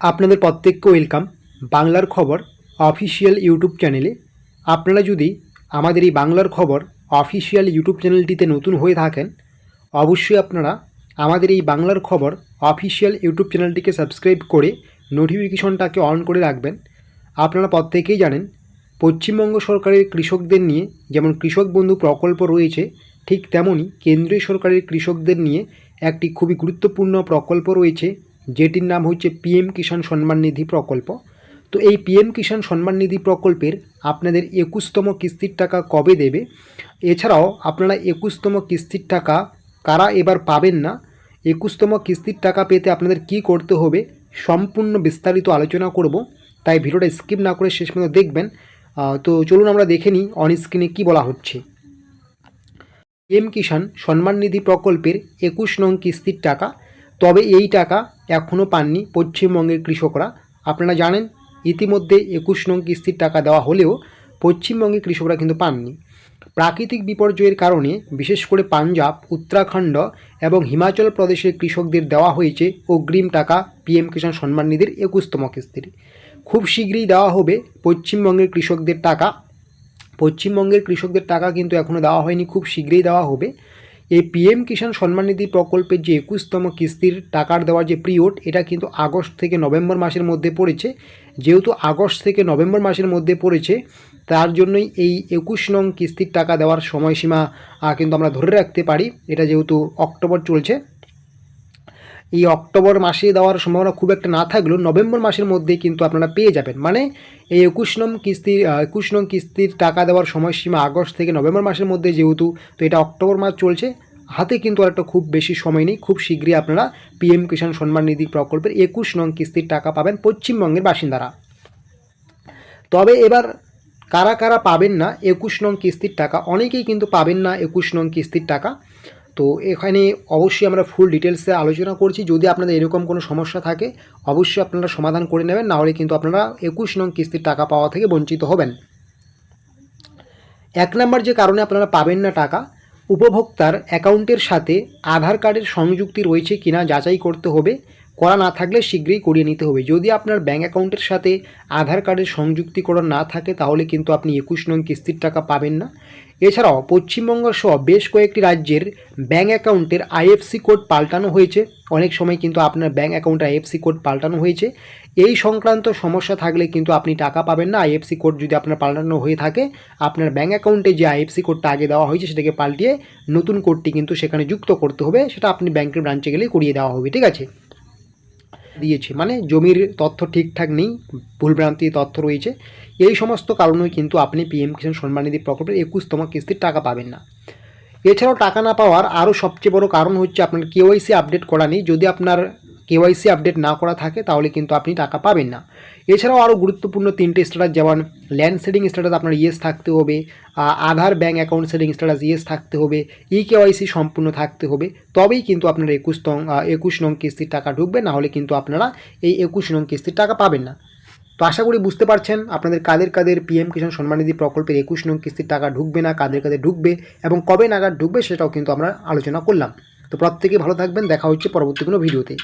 আপনাদের প্রত্যেককে ওয়েলকাম বাংলার খবর অফিসিয়াল ইউটিউব চ্যানেলে আপনারা যদি আমাদের এই বাংলার খবর অফিসিয়াল ইউটিউব চ্যানেলটিতে নতুন হয়ে থাকেন, অবশ্যই আপনারা আমাদের এই বাংলার খবর অফিসিয়াল ইউটিউব চ্যানেলটিকে সাবস্ক্রাইব করে নোটিফিকেশনটাকে অন করে রাখবেন। আপনারা প্রত্যেকেই জানেন, পশ্চিমবঙ্গ সরকারের কৃষকদের নিয়ে যেমন কৃষক বন্ধু প্রকল্প রয়েছে, ঠিক তেমনই কেন্দ্রীয় সরকারের কৃষকদের নিয়ে একটি খুবই গুরুত্বপূর্ণ প্রকল্প রয়েছে যেটির নাম হচ্ছে পিএম কিষাণ সম্মান নিধি প্রকল্প। তো এই পিএম কিষাণ সম্মান নিধি প্রকল্পের আপনাদের একুশতম কিস্তির টাকা কবে দেবে? এছাড়াও আপনারা একুশতম কিস্তির টাকা কারা এবার পাবেন না? একুশতম কিস্তির টাকা পেতে আপনাদের কি করতে হবে? সম্পূর্ণ বিস্তারিত আলোচনা করব। তাই ভিডিওটা স্কিপ না করে শেষ পর্যন্ত দেখবেন। তো চলুন আমরা দেখে নিই অন স্ক্রিনে কী বলা হচ্ছে। এম কিষাণ সম্মান নিধি প্রকল্পের একুশ নং কিস্তির টাকা। তবে এই টাকা এখনও পাননি পশ্চিমবঙ্গের কৃষকরা। আপনারা জানেন, ইতিমধ্যে একুশ নং কিস্তির টাকা দেওয়া হলেও পশ্চিমবঙ্গের কৃষকরা কিন্তু পাননি। প্রাকৃতিক বিপর্যয়ের কারণে, বিশেষ করে পাঞ্জাব, উত্তরাখণ্ড এবং হিমাচল প্রদেশের কৃষকদের দেওয়া হয়েছে অগ্রিম টাকা পিএম কিষাণ সম্মান নিধির একুশতম কিস্তির। খুব শীঘ্রই দেওয়া হবে পশ্চিমবঙ্গের কৃষকদের টাকা। পশ্চিমবঙ্গের কৃষকদের টাকা কিন্তু এখনও দেওয়া হয়নি, খুব শীঘ্রই দেওয়া হবে। এই পিএম কিষাণ সম্মাননিধি প্রকল্পের যে একুশতম কিস্তির টাকার দেওয়ার যে পিরিয়ড, এটা কিন্তু আগস্ট থেকে নভেম্বর মাসের মধ্যে পড়েছে। যেহেতু আগস্ট থেকে নভেম্বর মাসের মধ্যে পড়েছে, তার জন্যই এই একুশ নং কিস্তির টাকা দেওয়ার সময়সীমা কিন্তু আমরা ধরে রাখতে পারি। এটা যেহেতু অক্টোবর চলছে এই অক্টোবর মাসে দেওয়ার সম্ভাবনা খুব একটা না থাকলেও নভেম্বর মাসের মধ্যে কিন্তু আপনারা পেয়ে যাবেন। মানে এই একুশ নং কিস্তির একুশ নং কিস্তির টাকা দেওয়ার সময়সীমা আগস্ট থেকে নভেম্বর মাসের মধ্যে যেহেতু, তো এটা অক্টোবর মাস চলছে। হাতে কিন্তু আর একটা খুব বেশি সময় নেই। খুব শীঘ্রই আপনারা পিএম কিষাণ সম্মান নিধি প্রকল্পের একুশ নং কিস্তির টাকা পাবেন পশ্চিমবঙ্গের বাসিন্দারা। তবে এবার কারা কারা পাবেন না একুশ নং কিস্তির টাকা? অনেকেই কিন্তু পাবেন না একুশ নং কিস্তির টাকা। তো এখানে অবশ্যই আমরা ফুল ডিটেলসে আলোচনা করছি। যদি আপনাদের এরকম কোনো সমস্যা থাকে, অবশ্যই আপনারা সমাধান করে নেবেন নাহলে কিন্তু আপনারা একুশ নং কিস্তির টাকা পাওয়া থেকে বঞ্চিত হবেন। এক নম্বর যে কারণে আপনারা পাবেন না টাকা, উপভোক্তার অ্যাকাউন্টের সাথে আধার কার্ডের সংযুক্তি রয়েছে কিনা যাচাই করতে হবে। করা না থাকলে শীঘ্রই করিয়ে নিতে হবে। যদি আপনার ব্যাঙ্ক অ্যাকাউন্টের সাথে আধার কার্ডের সংযুক্তিকরণ না থাকে, তাহলে কিন্তু আপনি একুশ নং কিস্তির টাকা পাবেন না। এছাড়াও, পশ্চিমবঙ্গ সহ বেশ কয়েকটি রাজ্যের ব্যাঙ্ক অ্যাকাউন্টের আইএফসি কোড পাল্টানো হয়েছে। অনেক সময় কিন্তু আপনার ব্যাঙ্ক অ্যাকাউন্টে আইএফসি কোড পাল্টানো হয়েছে। এই সংক্রান্ত সমস্যা থাকলে কিন্তু আপনি টাকা পাবেন না। আইএফসি কোড যদি আপনার পাল্টানো হয়ে থাকে, আপনার ব্যাঙ্ক অ্যাকাউন্টে যে আইএফসি কোডটা আগে দেওয়া হয়েছে, সেটাকে পাল্টিয়ে নতুন কোডটি কিন্তু সেখানে যুক্ত করতে হবে। সেটা আপনি ব্যাংকের ব্রাঞ্চে গেলেই করিয়ে দেওয়া হবে, ঠিক আছে? দিয়েছে। মানে জমির তথ্য ঠিকঠাক নেই, ভুলভ্রান্তি তথ্য রয়েছে। এই সমস্ত কারণে কিন্তু আপনি পিএম কিষাণ সম্মান নিধি প্রকল্পের একুশতম কিস্তির টাকা পাবেন না। এছাড়াও টাকা না পাওয়ার আরও সবচেয়ে বড় কারণ হচ্ছে আপনার কেওয়াইসি আপডেট করা নেই। যদি আপনার কেওয়াইসি আপডেট না করা থাকে, তাহলে কিন্তু আপনি টাকা পাবেন না। এছাড়াও আরও গুরুত্বপূর্ণ তিনটে স্ট্যাটাস যেমন ল্যান্ড সেটিং স্ট্যাটাস আপনার ইয়েস থাকতে হবে Aadhaar bank account seeding status yes থাকতে হবে ই কেওয়াইসি সম্পূর্ণ থাকতে হবে। তবেই কিন্তু আপনার একুশ তং একুশ নং কিস্তির টাকা ঢুকবে, না হলে কিন্তু আপনারা এই একুশ নং কিস্তির টাকা পাবেন না। তো আশা করি বুঝতে পারছেন, আপনাদের কাদের কাদের পিএম কিষাণ সম্মানিধি প্রকল্পের একুশ নং কিস্তির টাকা ঢুকবে না, কাদের কাদের ঢুকবে, এবং কবে নাগাদ ঢুকবে সেটাও কিন্তু আমরা আলোচনা করলাম। তো প্রত্যেকে ভালো থাকবেন, দেখা হচ্ছে পরবর্তী কোনো ভিডিওতে।